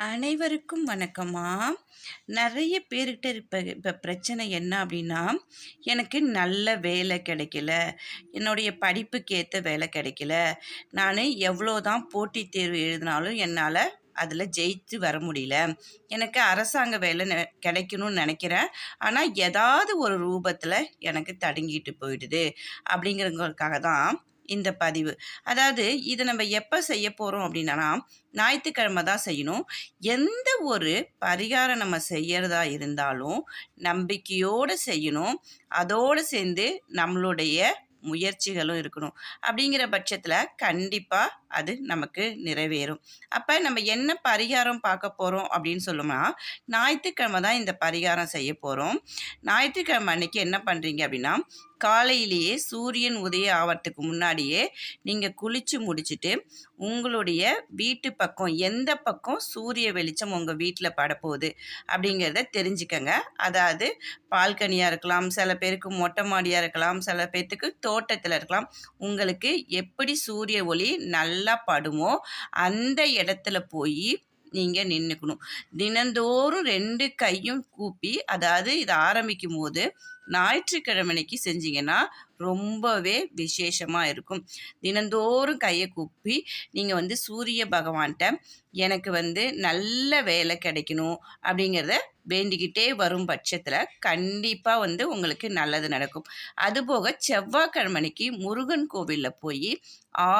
அனைவருக்கும் வணக்கம்மா. நிறைய பேர்கிட்ட இருப்ப இப்போ பிரச்சனை என்ன அப்படின்னா எனக்கு நல்ல வேலை கிடைக்கல. என்னுடைய படிப்புக்கு ஏற்ற வேலை கிடைக்கல. நான் எவ்வளோ தான் போட்டித் தேர்வு எழுதினாலும் என்னால் அதில் ஜெயித்து வர முடியல. எனக்கு அரசாங்க வேலை நெ- கிடைக்கணும்னு நினைக்கிறேன். ஆனால் ஏதாவது ஒரு ரூபத்தில் எனக்கு தடுங்கிட்டு போயிடுது. அப்படிங்கிறவங்களுக்காக தான் இந்த பதிவு. அதாவது இதை நம்ம எப்போ செய்ய போகிறோம் அப்படின்னா ஞாயிற்றுக்கிழமை தான் செய்யணும். எந்த ஒரு பரிகாரம் நம்ம செய்யறதா இருந்தாலும் நம்பிக்கையோடு செய்யணும். அதோடு சேர்ந்து நம்மளுடைய முயற்சிகளும் இருக்கணும். அப்படிங்கிற பட்சத்தில் கண்டிப்பாக அது நமக்கு நிறைவேறும். அப்போ நம்ம என்ன பரிகாரம் பார்க்க போகிறோம் அப்படின்னு சொல்லணும்னா ஞாயிற்றுக்கிழமை தான் இந்த பரிகாரம் செய்ய போகிறோம் ஞாயிற்றுக்கிழமை அன்னைக்கு என்ன பண்ணுறீங்க அப்படின்னா காலையிலேயே சூரியன் உதயம் ஆவறதுக்கு முன்னாடியே நீங்கள் குளித்து முடிச்சுட்டு உங்களுடைய வீட்டு பக்கம் எந்த பக்கம் சூரிய வெளிச்சம் உங்கள் வீட்டில் படப்போகுது அப்படிங்கிறத தெரிஞ்சுக்கங்க. அதாவது பால்கனியாக இருக்கலாம் சில பேருக்கு மொட்டை மாடியாக இருக்கலாம் சில பேர்த்துக்கு தோட்டத்தில் இருக்கலாம். உங்களுக்கு எப்படி சூரிய ஒளி நல்லா படுமோ அந்த இடத்துல போய் நீங்கள் நின்றுக்கணும் தினந்தோறும் ரெண்டு கையும் கூப்பி அதாவது இதை ஆரம்பிக்கும் போது ஞாயிற்றுக்கிழமைக்கு செஞ்சீங்கன்னா ரொம்பவே விசேஷமாக இருக்கும். தினந்தோறும் கையை கூப்பி நீங்கள் வந்து சூரிய பகவான்கிட்ட எனக்கு வந்து நல்ல வேலை கிடைக்கணும் அப்படிங்கிறத வேண்டிக்கிட்டே வரும் பட்சத்தில் கண்டிப்பாக வந்து உங்களுக்கு நல்லது நடக்கும். அதுபோக செவ்வாய்க்கிழமைக்கு முருகன் கோவிலில் போய்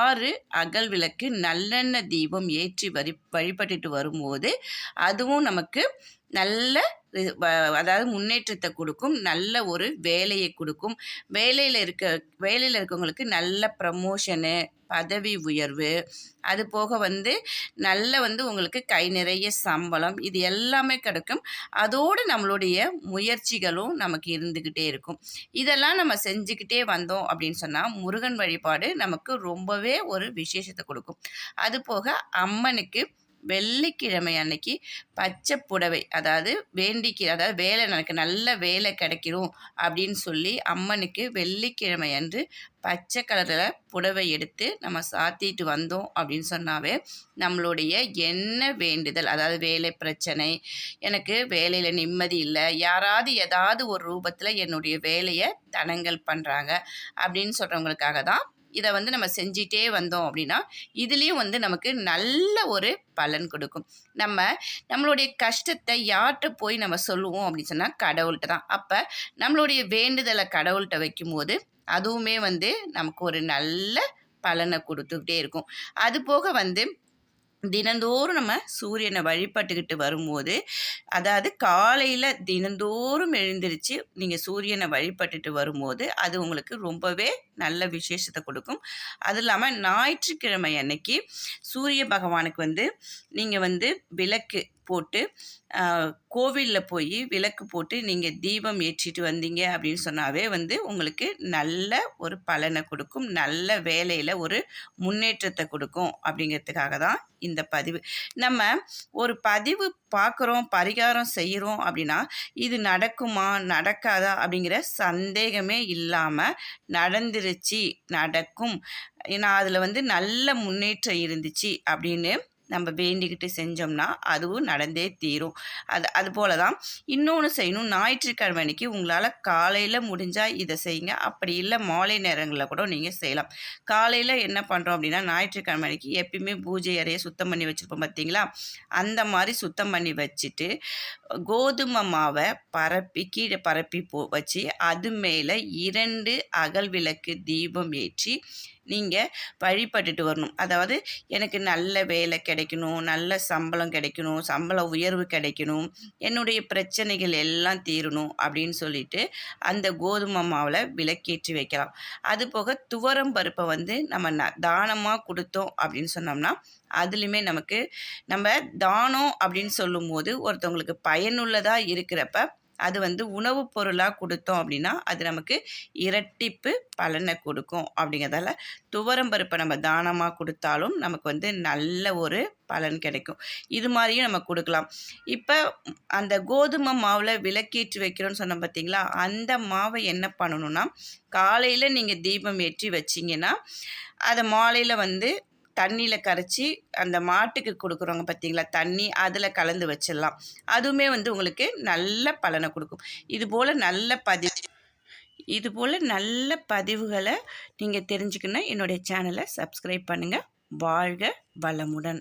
ஆறு அகல் விளக்கு நல்லெண்ணெய் தீபம் ஏற்றி வரி வழிபட்டுட்டு வரும்போது அதுவும் நமக்கு நல்ல அதாவது முன்னேற்றத்தை கொடுக்கும் நல்ல ஒரு வேலையை கொடுக்கும். வேலையில் இருக்க வேலையில் இருக்கவங்களுக்கு நல்ல ப்ரமோஷனு பதவி உயர்வு அது போக வந்து நல்ல வந்து உங்களுக்கு கை நிறைய சம்பளம் இது எல்லாமே கிடைக்கும். அதோடு நம்மளுடைய முயற்சிகளும் நமக்கு இருந்துக்கிட்டே இருக்கும். இதெல்லாம் நம்ம செஞ்சுக்கிட்டே வந்தோம் அப்படின்னு சொன்னால் முருகன் வழிபாடு நமக்கு ரொம்பவே ஒரு விசேஷத்தை கொடுக்கும். அது போக அம்மனுக்கு வெள்ளிக்கிழமை அன்னைக்கு பச்சை புடவை அதாவது வேண்டிக்கு அதாவது வேலை எனக்கு நல்ல வேலை கிடைக்கணும் அப்படின்னு சொல்லி அம்மனுக்கு வெள்ளிக்கிழமை அன்று பச்சை கலரில் புடவை எடுத்து நம்ம சாத்திட்டு வந்தோம் அப்படின்னு சொன்னாவே நம்மளுடைய என்ன வேண்டுதல் அதாவது வேலை பிரச்சனை எனக்கு வேலையில் நிம்மதி இல்லை யாராவது ஏதாவது ஒரு ரூபத்தில் என்னுடைய வேலையை தனங்கள் பண்ணுறாங்க அப்படின்னு சொல்கிறவங்களுக்காக தான் இதை வந்து நம்ம செஞ்சிட்டே வந்தோம் அப்படின்னா இதுலேயும் வந்து நமக்கு நல்ல ஒரு பலன் கொடுக்கும். நம்ம நம்மளுடைய கஷ்டத்தை யார்கிட்ட போய் நம்ம சொல்லுவோம் அப்படின்னு சொன்னால் கடவுள்கிட்ட தான். அப்போ நம்மளுடைய வேண்டுதலை கடவுள்கிட்ட வைக்கும்போது அதுவுமே வந்து நமக்கு ஒரு நல்ல பலனை கொடுத்துக்கிட்டே இருக்கும். அது போக வந்து தினந்தோறும் நம்ம சூரியனை வழிபட்டுக்கிட்டு வரும்போது அதாவது காலையில் தினந்தோறும் எழுந்திருச்சு நீங்கள் சூரியனை வழிபட்டுட்டு வரும்போது அது உங்களுக்கு ரொம்பவே நல்ல விசேஷத்தை கொடுக்கும். அது இல்லாமல் ஞாயிற்றுக்கிழமை அன்னைக்கு சூரிய பகவானுக்கு வந்து நீங்கள் வந்து விளக்கு போட்டு கோவிலில் போய் விளக்கு போட்டு நீங்கள் தீபம் ஏற்றிட்டு வந்தீங்க அப்படின்னு சொன்னாவே வந்து உங்களுக்கு நல்ல ஒரு பலனை கொடுக்கும். நல்ல வேலையில் ஒரு முன்னேற்றத்தை கொடுக்கும் அப்படிங்கிறதுக்காக தான் இந்த பதிவு. நம்ம ஒரு பதிவு பார்க்குறோம் பரிகாரம் செய்கிறோம் அப்படின்னா இது நடக்குமா நடக்காதா அப்படிங்கிற சந்தேகமே இல்லாமல் நடந்துருச்சு நடக்கும். ஏன்னா அதில் வந்து நல்ல முன்னேற்றம் இருந்துச்சு அப்படின்னு நம்ம வேண்டிக்கிட்டு செஞ்சோம்னா அதுவும் நடந்தே தீரும். அது அது போல தான் இன்னொன்று செய்யணும். ஞாயிற்றுக்கிழமை அன்னைக்கு உங்களால் காலையில் முடிஞ்சால் இதை செய்யுங்க. அப்படி இல்லை மாலை நேரங்களில் கூட நீங்கள் செய்யலாம். காலையில் என்ன பண்ணுறோம் அப்படின்னா ஞாயிற்றுக்கிழமை அன்றைக்கி எப்பயுமே பூஜை அறையை சுத்தம் பண்ணி வச்சுருப்போம் பார்த்தீங்களா அந்த மாதிரி சுத்தம் பண்ணி வச்சுட்டு கோதுமை மாவை பரப்பி கீழே பரப்பி போ வச்சு அது மேலே இரண்டு அகல் விளக்கு தீபம் ஏற்றி நீங்கள் வழிபட்டுட்டு வரணும். அதாவது எனக்கு நல்ல வேலை கிடைக்கணும் நல்ல சம்பளம் கிடைக்கணும் சம்பள உயர்வு கிடைக்கணும் என்னுடைய பிரச்சனைகள் எல்லாம் தீரணும் அப்படின்னு சொல்லிட்டு அந்த கோதுமை மாவில் விளக்கேற்றி வைக்கலாம். அது போக துவரம் பருப்பை வந்து நம்ம ந தானமாக கொடுத்தோம் அப்படின்னு சொன்னோம்னா அதுலேயுமே நமக்கு நம்ம தானம் அப்படின்னு சொல்லும்போது ஒருத்தவங்களுக்கு பயனுள்ளதாக இருக்கிறப்ப அது வந்து உணவுப் பொருளாக கொடுத்தோம் அப்படின்னா அது நமக்கு இரட்டிப்பு பலனை கொடுக்கும் அப்படிங்கிறதால துவரம் பருப்பை நம்ம தானமாக கொடுத்தாலும் நமக்கு வந்து நல்ல ஒரு பலன் கிடைக்கும். இது மாதிரியும் நம்ம கொடுக்கலாம். இப்போ அந்த கோதுமை மாவில் விளக்கேற்றி வைக்கிறோன்னு சொன்னோம் பார்த்தீங்களா அந்த மாவை என்ன பண்ணணும்னா காலையில் நீங்கள் தீபம் ஏற்றி வச்சிங்கன்னா அதை மாலையில் வந்து தண்ணியில் கரைச்சி அந்த மாட்டுக்கு கொடுக்குறோங்க பார்த்தீங்களா? தண்ணி அதில் கலந்து வச்சிடலாம். அதுவுமே வந்து உங்களுக்கு நல்ல பலனை கொடுக்கும். இதுபோல் நல்ல பதிவு இதுபோல் நல்ல பதிவுகளை நீங்கள் தெரிஞ்சுக்கணும் என்னுடைய சேனலை சப்ஸ்கிரைப் பண்ணுங்கள் வாழ்க வளமுடன்.